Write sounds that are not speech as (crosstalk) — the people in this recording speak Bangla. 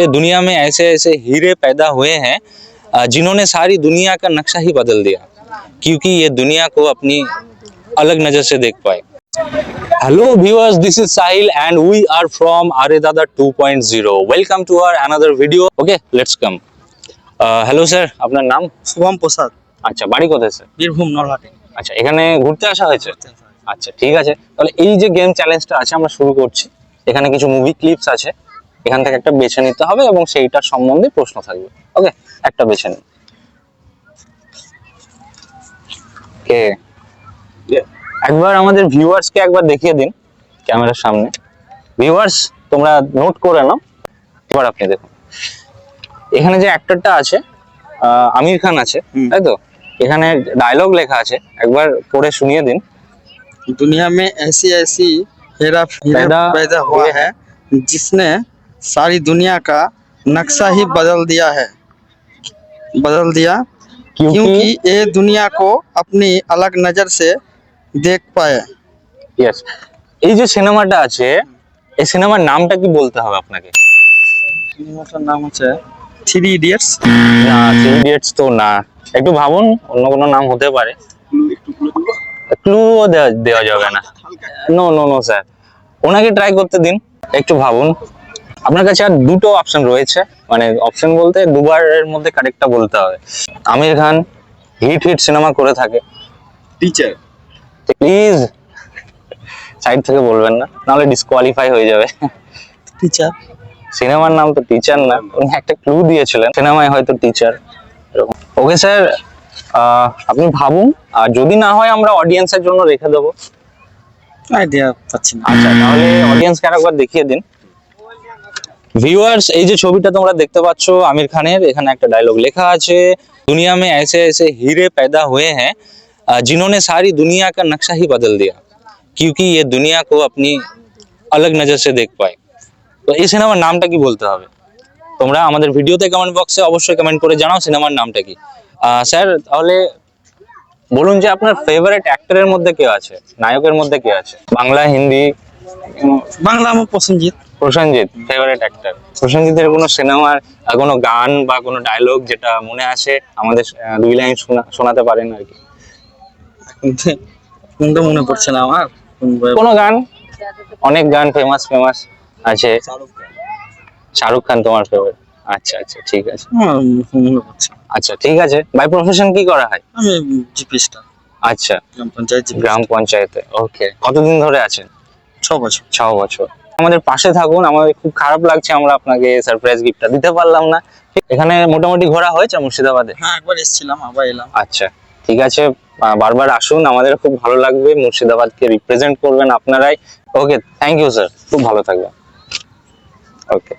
ये दुनिया में ऐसे ऐसे हीरे पैदा हुए हैं अ, जिन्होंने सारी दुनिया का नक्शा ही बदल दिया क्योंकि ये दुनिया को अपनी अलग नजर से देख पाए Hello viewers, this is Sahil and we are from Aredada 2.0. Welcome to our another video. Okay, let's come. Uh, hello sir, আপনার নাম শুভম প্রসাদ আচ্ছা বাড়ি কোথায় স্যার বীরভূম নলহাটি আচ্ছা এখানে ঘুরতে আসা হয়েছে আচ্ছা ঠিক আছে তাহলে এই যে গেম চ্যালেঞ্জটা আছে আমরা শুরু করছি এখানে কিছু মুভি ক্লিপস আছে এখান থেকে একটা বেছে নিতে হবে এবং সেইটার সম্বন্ধে প্রশ্ন থাকবে ওকে একটা বেছে নিন কে একবার আমাদের ভিউয়ার্সকে একবার দেখিয়ে দিন ক্যামেরার সামনে ভিউয়ার্স তোমরা নোট করে নাও এবার আপনি দেখুন এখানে যে অ্যাক্টরটা আছে আহ, আমির খান আছে হুম। তাই তো এখানে ডায়লগ লেখা আছে একবার পড়ে শুনিয়ে দিন दुनिया में ऐसी ऐसी हेरा फेरा पैदा पैदा हुआ है जिसने सारी दुनिया का नक्शा ही बदल दिया है बदल दिया क्योंकि क्योंकि ये दुनिया को अपनी अलग नजर से देख पाए ইয়েস এই যে সিনেমাটা আছে এই সিনেমার নামটা কি বলতে হবে আপনাকে সিনেমাটার নাম হচ্ছে থ্রি ইডিয়টস না থ্রি ইডিয়টস তো না একটু ভাবুন অন্য কোনো নাম হতে পারে ক্লুও দেওয়া যাবে না নো নো নো স্যার ওনাকে ট্রাই করতে দিন একটু ভাবুন আপনার কাছে আর দুটো অপশন রয়েছে। মানে অপশন বলতে দুবারের মধ্যে কারেক্টটা বলতে হবে। আমির খান হিট হিট সিনেমা করে থাকে। টিচার প্লিজ সাইড থেকে বলবেন না নাহলে ডিসকোয়ালিফাই হয়ে যাবে। টিচার সিনেমার নাম তো টিচার না উনি একটা ক্লু দিয়েছিলেন সিনেমায় হয়তো টিচার ওকে স্যার আপনি ভাবুন আর যদি না হয় আমরা অডিয়েন্সের জন্য রেখে দেবো। আইডিয়া পাচ্ছি না। আচ্ছা তাহলে অডিয়েন্সকে আরেকবার দেখিয়ে দিন। ভিউয়ার্স এই যে ছবিটা তোমরা দেখতে পাচ্ছ আমির খানের এখানে একটা ডায়লগ লেখা আছে दुनिया में ऐसे ऐसे हीरे पैदा हुए हैं अ, जिन्होंने सारी दुनिया का नक्शा ही बदल दिया क्योंकि ये दुनिया को अपनी अलग नजर से देख पाए তো এই সিনেমার নামটা কি বলতে হবে তোমরা আমাদের ভিডিওতে কমেন্ট বক্সে অবশ্যই কমেন্ট করে জানাও সিনেমার নামটা কি আহ, স্যার তাহলে বলুন যে আপনার ফেভারিট অ্যাক্টরের মধ্যে কে আছে নায়কের মধ্যে কে আছে বাংলা হিন্দি বাংলা আমার পছন্দিত প্রসেনজিৎ ফেভারিট অ্যাক্টর প্রসেনজিতের কোনো সিনেমার কোনো গান বা কোনো ডায়লগ যেটা মনে আসে আমাদের দুই লাইন শোনাতে পারেন আর কি। (laughs) কোনটা মনে পড়ছে না আমার? কোনো গান? অনেক গান ফেমাস ফেমাস আছে। শাহরুখ খান। তোমার ফেভারিট আচ্ছা আচ্ছা ঠিক আছে। না। আচ্ছা ঠিক আছে। বাই প্রফেশন কি করা হয়? আমি জিপি স্টার আচ্ছা। গ্রাম পঞ্চায়েত গ্রাম পঞ্চায়েতে ওকে কতদিন ধরে আছেন? বছর। ছ বছর। আমাদের পাশে থাকুন আমাদের খুব খারাপ লাগছে আমরা আপনাকে সারপ্রাইজ গিফটটা দিতে পারলাম না। এখানে মোটামুটি ঘোরা হয়েছে মুর্শিদাবাদে? হ্যাঁ একবার এসেছিলাম আবার এলাম। আচ্ছা ঠিক আছে বারবার আসুন আমাদের খুব ভালো লাগবে মুর্শিদাবাদকে রিপ্রেজেন্ট করবেন আপনারাই। ওকে থ্যাংক ইউ স্যার খুব ভালো থাকবেন। ওকে